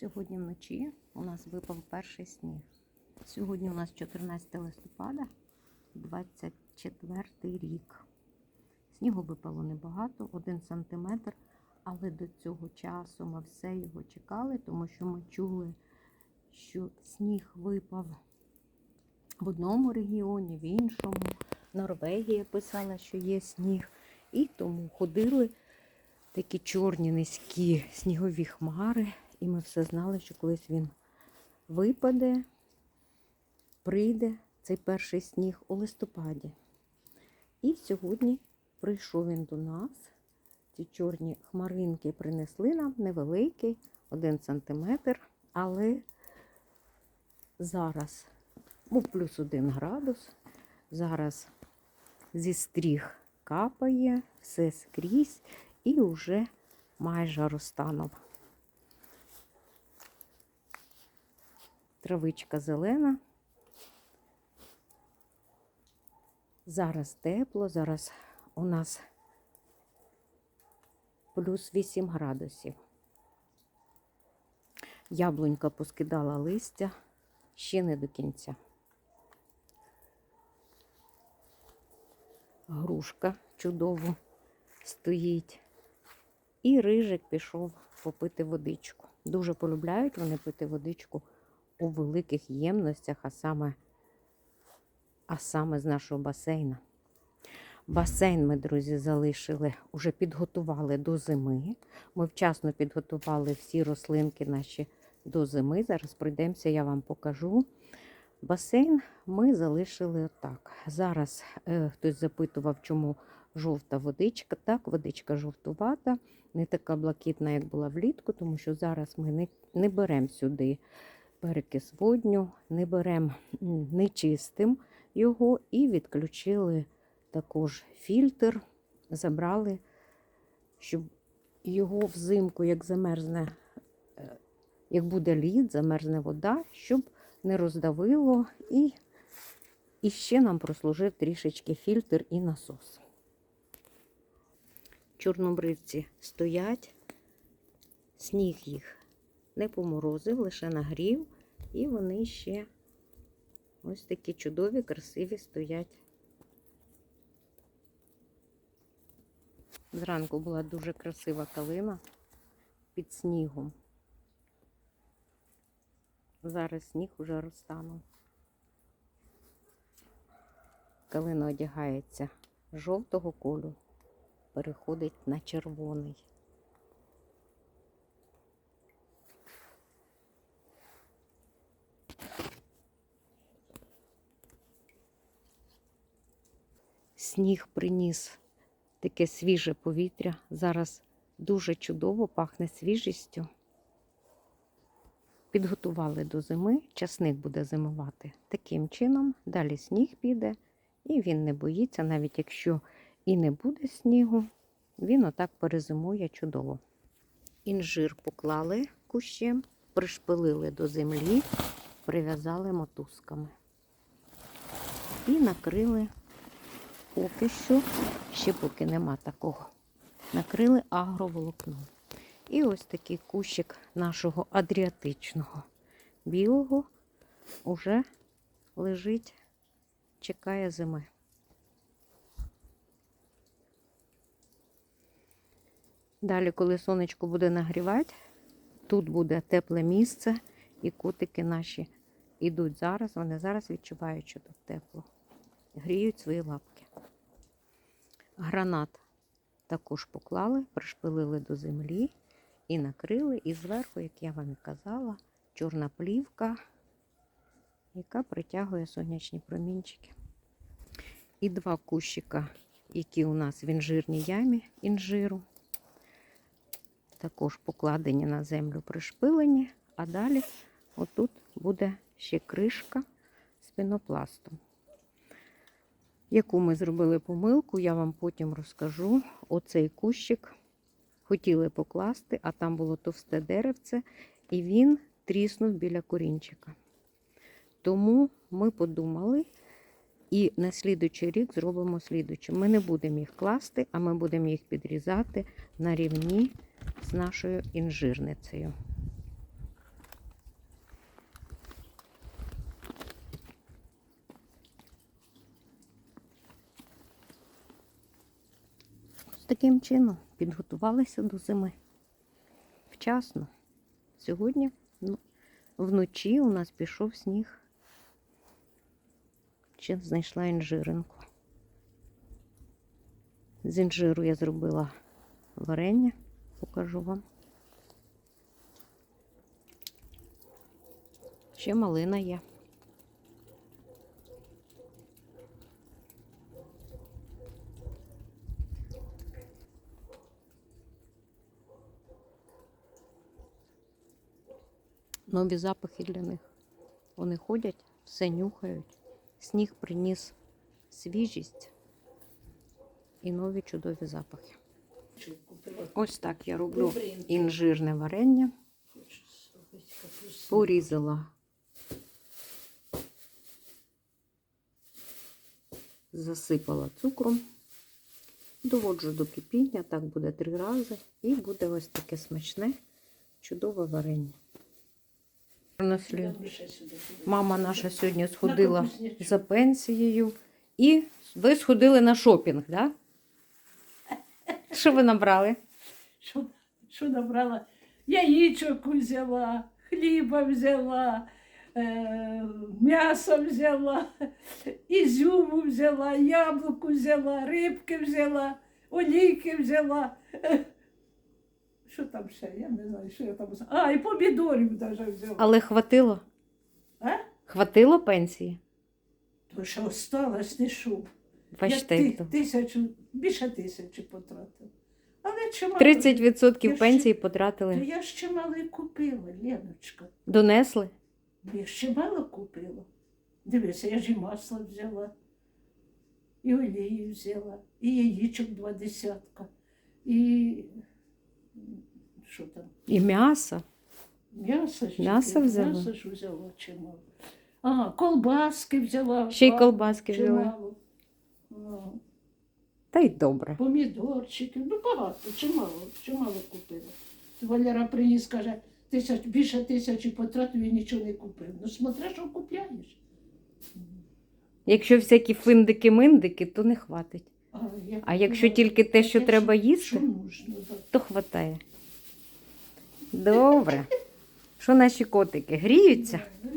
Сьогодні вночі у нас випав перший сніг. Сьогодні у нас 14 листопада, 24 рік. Снігу випало небагато, 1 сантиметр, але до цього часу ми все його чекали, тому що ми чули, що сніг випав в одному регіоні, в іншому. Норвегія писала, що є сніг. І тому ходили такі чорні низькі снігові хмари. І ми все знали, що колись він випаде, прийде цей перший сніг у листопаді. І сьогодні прийшов він до нас. Ці чорні хмаринки принесли нам невеликий, один сантиметр, але зараз був плюс один градус. Зараз зі стріх капає, все скрізь і вже майже розтанув. Травичка зелена. Зараз тепло, зараз у нас плюс 8 градусів. Яблунька поскидала листя ще не до кінця. Грушка чудово стоїть. І рижик пішов попити водичку. Дуже полюбляють вони пити водичку у великих ємностях, а саме, а саме з нашого басейна. Басейн ми, друзі, залишили, уже підготували до зими. Ми вчасно підготували всі рослинки наші до зими. Зараз пройдемося, я вам покажу. Басейн ми залишили отак. Зараз е, хтось запитував, чому жовта водичка. Так, водичка жовтувата, не така блакитна, як була влітку, тому що зараз ми не, не беремо сюди перекис водню, не беремо, не чистим його. І відключили також фільтр, забрали, щоб його взимку, як замерзне, е, як буде лід, замерзне вода, щоб не роздавило. І, і ще нам прослужив трішечки фільтр і насос. Чорнобривці стоять, сніг їх не поморозив, лише нагрів, і вони ще ось такі чудові, красиві стоять. Зранку була дуже красива калина під снігом. Зараз сніг уже розтанув. Калина одягається жовтого кольору, переходить на червоний. Сніг приніс таке свіже повітря. Зараз дуже чудово пахне свіжістю. Підготували до зими, часник буде зимувати таким чином, далі сніг піде, і він не боїться, навіть якщо і не буде снігу, він отак перезимує чудово. Інжир поклали кущем, пришпилили до землі, прив'язали мотузками і накрили поки що, ще поки нема такого, накрили агроволокном. І ось такий кущик нашого адріатичного білого уже лежить, чекає зими. Далі, коли сонечко буде нагрівати, тут буде тепле місце, і котики наші йдуть зараз, вони зараз відчувають, що тут тепло. Гріють свої лапки. Гранат також поклали, пришпилили до землі і накрили. І зверху, як я вам і казала, чорна плівка, яка притягує сонячні промінчики. І два кущика, які у нас в інжирній ямі інжиру, також покладені на землю, пришпилені, а далі отут буде ще кришка з пінопластом. Яку ми зробили помилку, я вам потім розкажу. Оцей кущик хотіли покласти, а там було товсте деревце, і він тріснув біля корінчика. Тому ми подумали, і на слідучий рік зробимо слідуче. Ми не будемо їх класти, а ми будемо їх підрізати на рівні з нашою інжирницею. Таким чином підготувалися до зими. Вчасно. Сьогодні ну, вночі у нас пішов сніг. Ще знайшла інжиринку. З інжиру я зробила варення, покажу вам. Ще малина є. Нові запахи для них. Вони ходять, все нюхають. Сніг приніс свіжість і нові чудові запахи. Ось так я роблю інжирне варення. Порізала. Засипала цукром. Доводжу до кипіння, так буде три рази. І буде ось таке смачне, чудове варення. Мама наша сьогодні сходила за пенсією. І ви сходили на шопінг, так? Да? Що ви набрали? Що, що набрала? Яєчок взяла, хліба взяла, е, м'ясо взяла, ізюму взяла, яблуку взяла, рибки взяла, олійки взяла. Що там ще? Я не знаю, що я там. А, і помідорів навіть взяла. Але хватило? А? Хватило пенсії? То що осталось, не шуб. Бачите, я ти, то. тисячу, більше тисячі потратила. Але чимало. 30% Я пенсії То потратили. я ще мало й купила, Леночка. Донесли? Я ще мало купила. Дивися, я ж і масло взяла, і олії взяла, і яєчок два десятка, і що там, І м'ясо. м'ясо ж М'ясо взяла? М'ясо ж взяла чимало. А, колбаски взяла. Ще й два, колбаски взяли. чимало. А, Та й добре. помідорчики, ну багато, чимало, чимало купила. Валера приніс, каже, тисяч, більше тисячі потратив і нічого не купив. Ну, смотри, що купляєш. Якщо всякі финдики-миндики, то не хватить. А, як, А якщо ну, тільки те, що треба що їсти, нужно, да. то хватає. Добре. Що наші котики? Гріються? Ну,